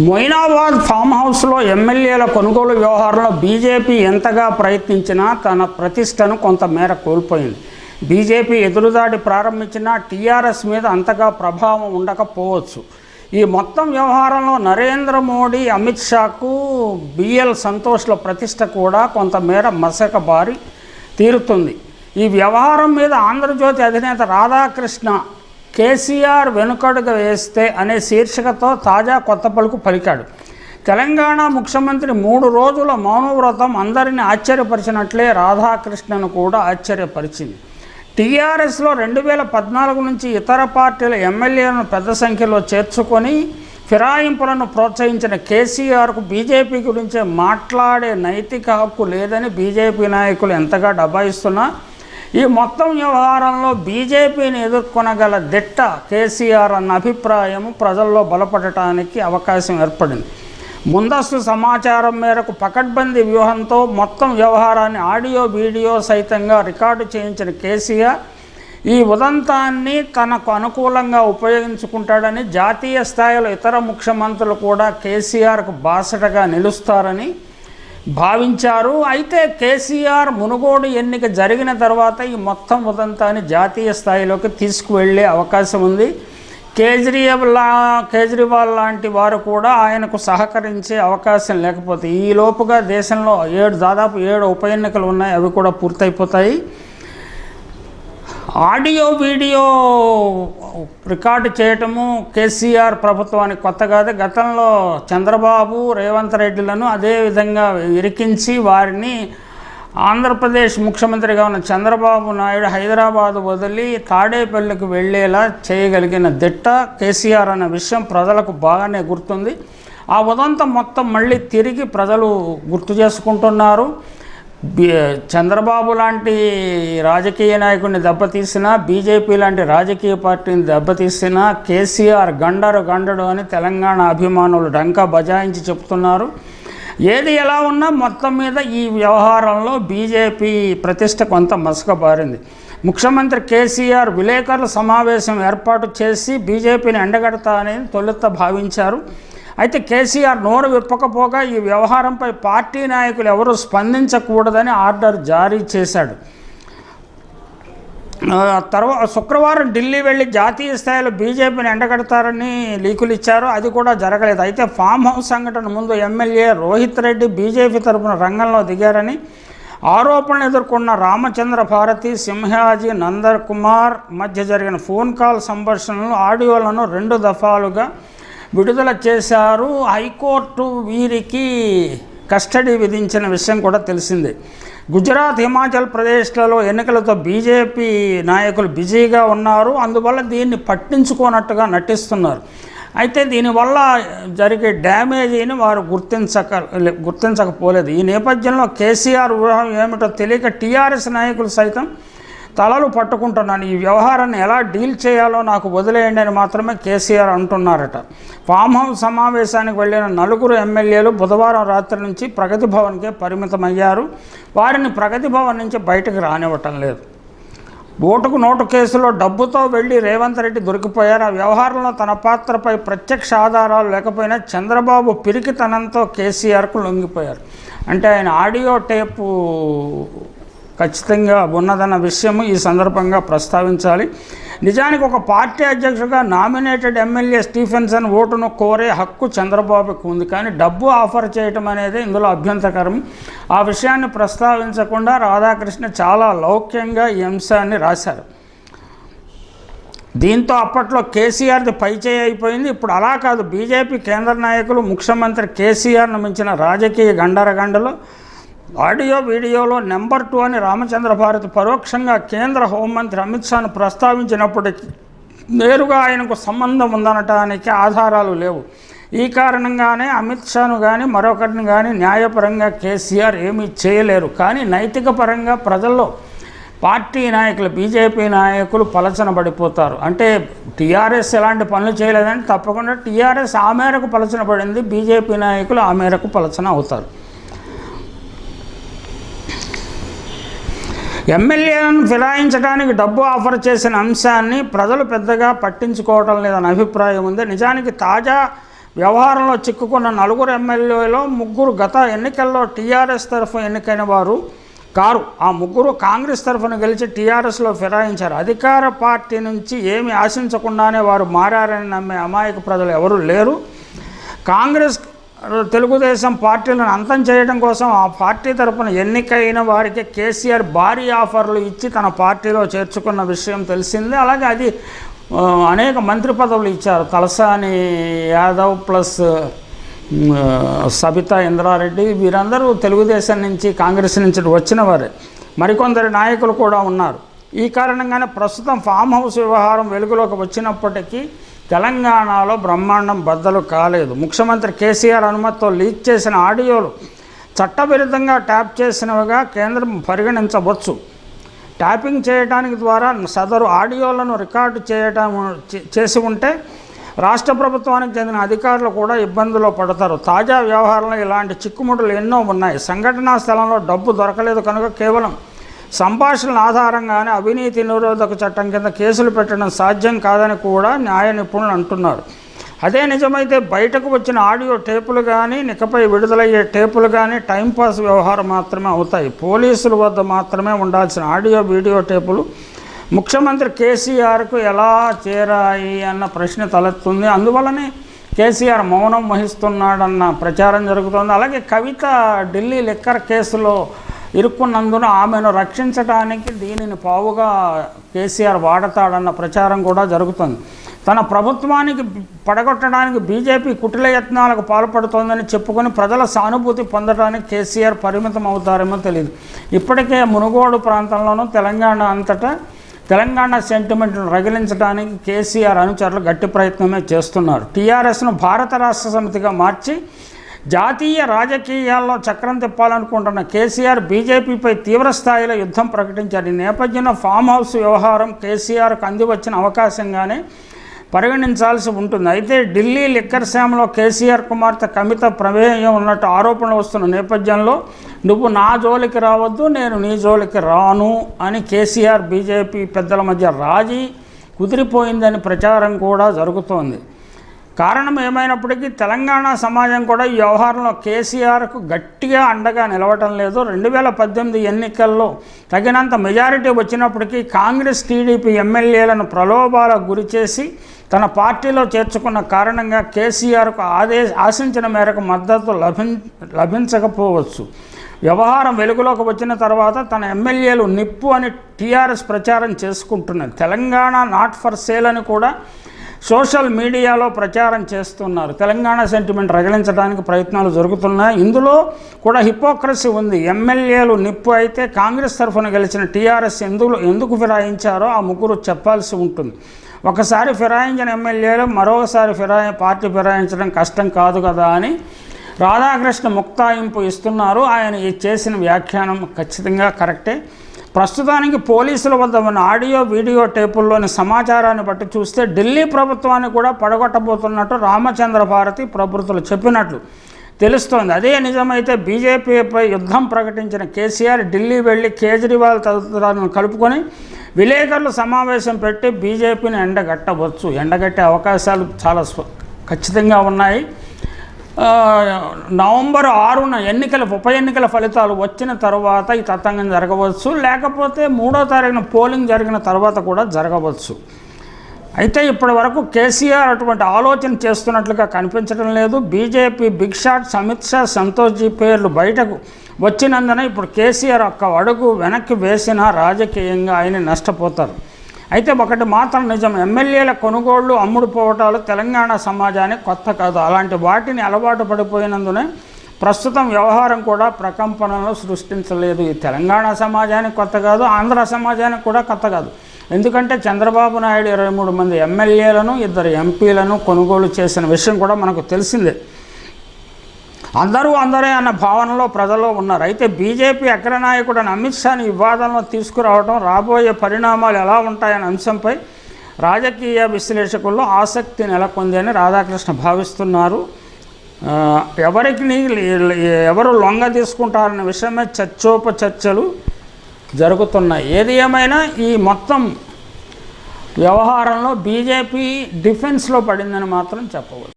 Moinabad form హౌస్లో ఎమ్మెల్యేల కొనుగోలు వ్యవహారంలో బీజేపీ ఎంతగా ప్రయత్నించినా తన ప్రతిష్టను కొంతమేర కోల్పోయింది. బీజేపీ ఎదురుదాడి ప్రారంభించినా టీఆర్ఎస్ మీద అంతగా ప్రభావం ఉండకపోవచ్చు. ఈ మొత్తం వ్యవహారంలో నరేంద్ర మోడీ అమిత్ షాకు బిఎల్ సంతోష్ల ప్రతిష్ట కూడా కొంతమేర మసక బారి తీరుతుంది. ఈ వ్యవహారం మీద ఆంధ్రజ్యోతి అధినేత రాధాకృష్ణ కేసీఆర్ వెనుకడుగు వేస్తే అనే శీర్షికతో తాజా కొత్త పలుకు పలికాడు. తెలంగాణ ముఖ్యమంత్రి మూడు రోజుల మౌనవ్రతం అందరిని ఆశ్చర్యపరిచినట్లే రాధాకృష్ణను కూడా ఆశ్చర్యపరిచింది. టీఆర్ఎస్లో రెండు వేల పద్నాలుగు నుంచి ఇతర పార్టీల ఎమ్మెల్యేలను పెద్ద సంఖ్యలో చేర్చుకొని ఫిరాయింపులను ప్రోత్సహించిన కేసీఆర్కు బీజేపీ గురించి మాట్లాడే నైతిక హక్కు లేదని బీజేపీ నాయకులు ఎంతగా డబాయిస్తున్నా ఈ మొత్తం వ్యవహారంలో బీజేపీని ఎదుర్కొనగల దిట్ట కేసీఆర్ అన్న అభిప్రాయం ప్రజల్లో బలపడటానికి అవకాశం ఏర్పడింది. ముందస్తు సమాచారం మేరకు పకడ్బందీ వ్యూహంతో మొత్తం వ్యవహారాన్ని ఆడియో వీడియో సైతంగా రికార్డు చేయించిన కేసీఆర్ ఈ ఉదంతాన్ని తనకు అనుకూలంగా ఉపయోగించుకుంటాడని జాతీయ స్థాయిలో ఇతర ముఖ్యమంత్రులు కూడా కేసీఆర్కు బాసటగా నిలుస్తారని భావించారు. అయితే కేసీఆర్ మునుగోడు ఎన్నిక జరిగిన తర్వాత ఈ మొత్తం ఉదంతాన్ని జాతీయ స్థాయిలోకి తీసుకువెళ్ళే అవకాశం ఉంది. కేజ్రీవాల్ కేజ్రీవాల్ లాంటి వారు కూడా ఆయనకు సహకరించే అవకాశం లేకపోతే ఈ లోపుగా దేశంలో ఏడు దాదాపు ఏడు ఉప ఎన్నికలు ఉన్నాయి. అవి కూడా పూర్తయిపోతాయి. ఆడియో వీడియో రికార్డు చేయటము కేసీఆర్ ప్రభుత్వానికి కొత్త కాదు. గతంలో చంద్రబాబు రేవంత్ రెడ్డిలను అదేవిధంగా ఇరికించి వారిని ఆంధ్రప్రదేశ్ ముఖ్యమంత్రిగా ఉన్న చంద్రబాబు నాయుడు హైదరాబాద్ వదిలి తాడేపల్లికి వెళ్ళేలా చేయగలిగిన దిట్ట కేసీఆర్ అన్న విషయం ప్రజలకు బాగానే గుర్తుంది. ఆ ఉదంతం మొత్తం మళ్ళీ తిరిగి ప్రజలు గుర్తు చేసుకుంటున్నారు. చంద్రబాబు లాంటి రాజకీయ నాయకుడిని దెబ్బతీసినా బీజేపీ లాంటి రాజకీయ పార్టీని దెబ్బతీసినా కేసీఆర్ గండరు గండడు అని తెలంగాణ అభిమానులు డంకా బజాయించి చెప్తున్నారు. ఏది ఎలా ఉన్నా మొత్తం మీద ఈ వ్యవహారంలో బీజేపీ ప్రతిష్ట కొంత మసకబారింది ముఖ్యమంత్రి కేసీఆర్ విలేకరుల సమావేశం ఏర్పాటు చేసి బీజేపీని ఎండగడతా అనేది తొలుత భావించారు. అయితే కేసీఆర్ నోరు విప్పకపోగా ఈ వ్యవహారంపై పార్టీ నాయకులు ఎవరూ స్పందించకూడదని ఆర్డర్ జారీ చేశాడు. తర్వాత శుక్రవారం ఢిల్లీ వెళ్ళి జాతీయ స్థాయిలో బీజేపీని ఎండగడతారని లీకులు ఇచ్చారు. అది కూడా జరగలేదు. అయితే ఫామ్ హౌస్ సంఘటన ముందు ఎమ్మెల్యే రోహిత్ రెడ్డి బీజేపీ తరపున రంగంలో దిగారని ఆరోపణలు ఎదుర్కొన్న రామచంద్ర భారతి సింహాజీ నందర్ కుమార్ మధ్య జరిగిన ఫోన్ కాల్ సంభాషణలు ఆడియోలను రెండు దఫాలుగా విడుదల చేశారు. హైకోర్టు వీరికి కస్టడీ విధించిన విషయం కూడా తెలిసిందే. గుజరాత్ హిమాచల్ ప్రదేశ్లలో ఎన్నికలతో బీజేపీ నాయకులు బిజీగా ఉన్నారు. అందువల్ల దీన్ని పట్టించుకోనట్టుగా నటిస్తున్నారు. అయితే దీనివల్ల జరిగే డ్యామేజీని వారు గుర్తించక గుర్తించకపోలేదు. ఈ నేపథ్యంలో కేసీఆర్ వ్యూహం ఏమిటో తెలియక టీఆర్ఎస్ నాయకులు సైతం తలలు పట్టుకుంటున్నాను. ఈ వ్యవహారాన్ని ఎలా డీల్ చేయాలో నాకు వదిలేయండి అని మాత్రమే కేసీఆర్ అంటున్నారట. ఫామ్ హౌస్ సమావేశానికి వెళ్ళిన నలుగురు ఎమ్మెల్యేలు బుధవారం రాత్రి నుంచి ప్రగతి భవన్కే పరిమితమయ్యారు. వారిని ప్రగతి భవన్ నుంచి బయటకు రానివ్వటం లేదు. ఓటుకు నోటు కేసులో డబ్బుతో వెళ్ళి రేవంత్ రెడ్డి దొరికిపోయారు. ఆ వ్యవహారంలో తన పాత్రపై ప్రత్యక్ష ఆధారాలు లేకపోయినా చంద్రబాబు పిరికితనంతో కేసీఆర్కు లొంగిపోయారు. అంటే ఆయన ఆడియో టేపు ఖచ్చితంగా ఉన్నదన్న విషయము ఈ సందర్భంగా ప్రస్తావించాలి. నిజానికి ఒక పార్టీ అధ్యక్షుడిగా నామినేటెడ్ ఎమ్మెల్యే స్టీఫెన్సన్ ఓటును కోరే హక్కు చంద్రబాబుకు ఉంది. కానీ డబ్బు ఆఫర్ చేయటం అనేది ఇందులో అభ్యంతరకరం. ఆ విషయాన్ని ప్రస్తావించకుండా రాధాకృష్ణ చాలా లౌక్యంగా ఈ అంశాన్ని రాశారు. దీంతో అప్పట్లో కేసీఆర్ది పైచేయి అయిపోయింది. ఇప్పుడు అలా కాదు. బీజేపీ కేంద్ర నాయకులు ముఖ్యమంత్రి కేసీఆర్ను మించిన రాజకీయ గండరగండలో ఆడియో వీడియోలో నెంబర్ టూ అని రామచంద్ర భారతి పరోక్షంగా కేంద్ర హోంమంత్రి అమిత్ షాను ప్రస్తావించినప్పటికీ నేరుగా ఆయనకు సంబంధం ఉందనటానికి ఆధారాలు లేవు. ఈ కారణంగానే అమిత్ షాను కానీ మరొకరిని కానీ న్యాయపరంగా కేసీఆర్ ఏమీ చేయలేరు. కానీ నైతిక పరంగా ప్రజల్లో పార్టీ నాయకులు బీజేపీ నాయకులు పలచనబడిపోతారు అంటే టీఆర్ఎస్ ఎలాంటి పనులు చేయలేదని తప్పకుండా టీఆర్ఎస్ ఆ మేరకు పలచనబడింది బీజేపీ నాయకులు ఆ మేరకు పలచన అవుతారు. ఎమ్మెల్యేలను ఫిరాయించడానికి డబ్బు ఆఫర్ చేసిన అంశాన్ని ప్రజలు పెద్దగా పట్టించుకోవటం లేదన్న అభిప్రాయం ఉంది. నిజానికి తాజా వ్యవహారంలో చిక్కుకున్న నలుగురు ఎమ్మెల్యేలో ముగ్గురు గత ఎన్నికల్లో టీఆర్ఎస్ తరఫు ఎన్నికైన వారు కారు. ఆ ముగ్గురు కాంగ్రెస్ తరఫున గెలిచి టీఆర్ఎస్లో ఫిరాయించారు. అధికార పార్టీ నుంచి ఏమి ఆశించకుండానే వారు మారారని నమ్మే అమాయక ప్రజలు ఎవరూ లేరు. కాంగ్రెస్ తెలుగుదేశం పార్టీలను అంతం చేయడం కోసం ఆ పార్టీ తరపున ఎన్నికైన వారికి కేసీఆర్ భారీ ఆఫర్లు ఇచ్చి తన పార్టీలో చేర్చుకున్న విషయం తెలిసిందే. అలాగే అది అనేక మంత్రి పదవులు ఇచ్చారు. తలసాని యాదవ్ ప్లస్ సబితా ఇంద్రారెడ్డి వీరందరూ తెలుగుదేశం నుంచి కాంగ్రెస్ నుంచి వచ్చిన వారే. మరికొందరు నాయకులు కూడా ఉన్నారు. ఈ కారణంగానే ప్రస్తుతం ఫామ్ హౌస్ వ్యవహారం వెలుగులోకి వచ్చినప్పటికీ తెలంగాణలో బ్రహ్మాండం బద్దలు కాలేదు. ముఖ్యమంత్రి కేసీఆర్ అనుమతితో లీక్ చేసిన ఆడియోలు చట్టవిరుద్ధంగా ట్యాప్ చేసినవిగా కేంద్రం పరిగణించవచ్చు. ట్యాపింగ్ చేయడానికి ద్వారా సదరు ఆడియోలను రికార్డు చేయటం చేసి ఉంటే రాష్ట్ర ప్రభుత్వానికి చెందిన అధికారులు కూడా ఇబ్బందుల్లో పడతారు. తాజా వ్యవహారంలో ఇలాంటి చిక్కుముడులు ఎన్నో ఉన్నాయి. సంఘటనా స్థలంలో డబ్బు దొరకలేదు కనుక కేవలం సంభాషణల ఆధారంగానే అవినీతి నిరోధక చట్టం కింద కేసులు పెట్టడం సాధ్యం కాదని కూడా న్యాయ నిపుణులు అంటున్నారు. అదే నిజమైతే బయటకు వచ్చిన ఆడియో టేపులు కానీ నికపై విడుదలయ్యే టేపులు కానీ టైంపాస్ వ్యవహారం మాత్రమే అవుతాయి. పోలీసుల వద్ద మాత్రమే ఉండాల్సిన ఆడియో వీడియో టేపులు ముఖ్యమంత్రి కేసీఆర్కు ఎలా చేరాయి అన్న ప్రశ్న తలెత్తుంది. అందువలనే కేసీఆర్ మౌనం వహిస్తున్నాడన్న ప్రచారం జరుగుతోంది. అలాగే కవిత ఢిల్లీ లిక్కర్ కేసులో ఇరుక్కున్నందున ఆమెను రక్షించడానికి దీనిని పావుగా కేసీఆర్ వాడతాడన్న ప్రచారం కూడా జరుగుతుంది. తన ప్రభుత్వానికి పడగొట్టడానికి బీజేపీ కుటిల యత్నాలకు పాల్పడుతోందని చెప్పుకొని ప్రజల సానుభూతి పొందడానికి కేసీఆర్ పరిమితం అవుతారేమో తెలియదు ఇప్పటికే మునుగోడు ప్రాంతంలోనూ తెలంగాణ అంతటా తెలంగాణ సెంటిమెంట్ను రగిలించడానికి కేసీఆర్ అనుచరులు గట్టి ప్రయత్నమే చేస్తున్నారు. టీఆర్ఎస్ను భారత రాష్ట్ర సమితిగా మార్చి జాతీయ రాజకీయాల్లో చక్రం తిప్పాలనుకుంటున్న కేసీఆర్ బీజేపీపై తీవ్రస్థాయిలో యుద్ధం ప్రకటించారు. ఈ నేపథ్యంలో ఫామ్ హౌస్ వ్యవహారం కేసీఆర్కు అందివచ్చిన అవకాశంగానే పరిగణించాల్సి ఉంటుంది. అయితే ఢిల్లీ లిక్కర్ శామలో కేసీఆర్ కుమార్తె కవిత ప్రమేయం ఉన్నట్టు ఆరోపణలు వస్తున్న నేపథ్యంలో నువ్వు నా జోలికి రావద్దు నేను నీ జోలికి రాను అని కేసీఆర్ బీజేపీ పెద్దల మధ్య రాజీ కుదిరిపోయిందని ప్రచారం కూడా జరుగుతోంది. కారణం ఏమైనప్పటికీ తెలంగాణ సమాజం కూడా ఈ వ్యవహారంలో కేసీఆర్కు గట్టిగా అండగా నిలవటం లేదు. రెండు వేల పద్దెనిమిది ఎన్నికల్లో తగినంత మెజారిటీ వచ్చినప్పటికీ కాంగ్రెస్ టీడీపీ ఎమ్మెల్యేలను ప్రలోభాలకు గురిచేసి తన పార్టీలో చేర్చుకున్న కారణంగా కేసీఆర్కు ఆదేశ ఆశించిన మేరకు మద్దతు లభిం లభించకపోవచ్చు. వ్యవహారం వెలుగులోకి వచ్చిన తర్వాత తన ఎమ్మెల్యేలు నిప్పు అని టీఆర్ఎస్ ప్రచారం చేసుకుంటున్నది. తెలంగాణ నాట్ ఫర్ సేల్ అని కూడా సోషల్ మీడియాలో ప్రచారం చేస్తున్నారు. తెలంగాణ సెంటిమెంట్ రగిలించడానికి ప్రయత్నాలు జరుగుతున్నాయి. ఇందులో కూడా హిపోక్రసీ ఉంది. ఎమ్మెల్యేలు నిప్పు అయితే కాంగ్రెస్ తరఫున గెలిచిన టీఆర్ఎస్ ఎందుకు ఎందుకు ఫిరాయించారో ఆ ముగ్గురు చెప్పాల్సి ఉంటుంది. ఒకసారి ఫిరాయించిన ఎమ్మెల్యేలు మరోసారి ఫిరాయి పార్టీ ఫిరాయించడం కష్టం కాదు కదా అని రాధాకృష్ణ ముక్తాయింపు ఇస్తున్నారు. ఆయన ఈ చేసిన వ్యాఖ్యానం ఖచ్చితంగా కరెక్టే. ప్రస్తుతానికి పోలీసుల వద్ద ఉన్న ఆడియో వీడియో టేపుల్లోని సమాచారాన్ని బట్టి చూస్తే ఢిల్లీ ప్రభుత్వాన్ని కూడా పడగొట్టబోతున్నట్టు రామచంద్ర భారతి ప్రభుత్వలు చెప్పినట్లు తెలుస్తోంది. అదే నిజమైతే బీజేపీపై యుద్ధం ప్రకటించిన కేసీఆర్ ఢిల్లీ వెళ్ళి కేజ్రీవాల్ తదితరులను కలుపుకొని విలేకరులు సమావేశం పెట్టి బీజేపీని ఎండగట్టవచ్చు. ఎండగట్టే అవకాశాలు చాలా ఖచ్చితంగా ఉన్నాయి. నవంబర్ ఆరున ఎన్నికల ఉప ఎన్నికల ఫలితాలు వచ్చిన తర్వాత ఈ తతంగం జరగవచ్చు. లేకపోతే మూడో తారీఖున పోలింగ్ జరిగిన తర్వాత కూడా జరగవచ్చు. అయితే ఇప్పటి వరకు కేసీఆర్ అటువంటి ఆలోచన చేస్తున్నట్లుగా కనిపించడం లేదు. BJP big shot Amit Shah Santosh ji పేర్లు బయటకు వచ్చినందున ఇప్పుడు కేసీఆర్ ఒక్క అడుగు వెనక్కి వేసినా రాజకీయంగా ఆయన నష్టపోతారు. అయితే ఒకటి మాత్రం నిజం. ఎమ్మెల్యేల కొనుగోళ్ళు అమ్ముడు పోవటాలు తెలంగాణ సమాజానికి కొత్త కాదు. అలాంటి వాటిని అలవాటు పడిపోయినందునే ప్రస్తుతం వ్యవహారం కూడా ప్రకంపనలు సృష్టించలేదు. ఈ తెలంగాణ సమాజానికి కొత్త కాదు ఆంధ్ర సమాజానికి కూడా కొత్త కాదు. ఎందుకంటే చంద్రబాబు నాయుడు ఇరవై మూడు మంది ఎమ్మెల్యేలను ఇద్దరు ఎంపీలను కొనుగోలు చేసిన విషయం కూడా మనకు తెలిసిందే. అందరూ అందరే అన్న భావనలో ప్రజల్లో ఉన్నారు. అయితే బీజేపీ అగ్రనాయకుడని అమిత్ షాని వివాదంలో తీసుకురావడం రాబోయే పరిణామాలు ఎలా ఉంటాయనే అంశంపై రాజకీయ విశ్లేషకుల్లో ఆసక్తి నెలకొంది అని రాధాకృష్ణ భావిస్తున్నారు. ఎవరికి ఎవరు లొంగ తీసుకుంటారనే విషయమే చర్చోపచర్చలు జరుగుతున్నాయి. ఏది ఏమైనా ఈ మొత్తం వ్యవహారంలో బీజేపీ డిఫెన్స్లో పడిందని మాత్రం చెప్పవచ్చు.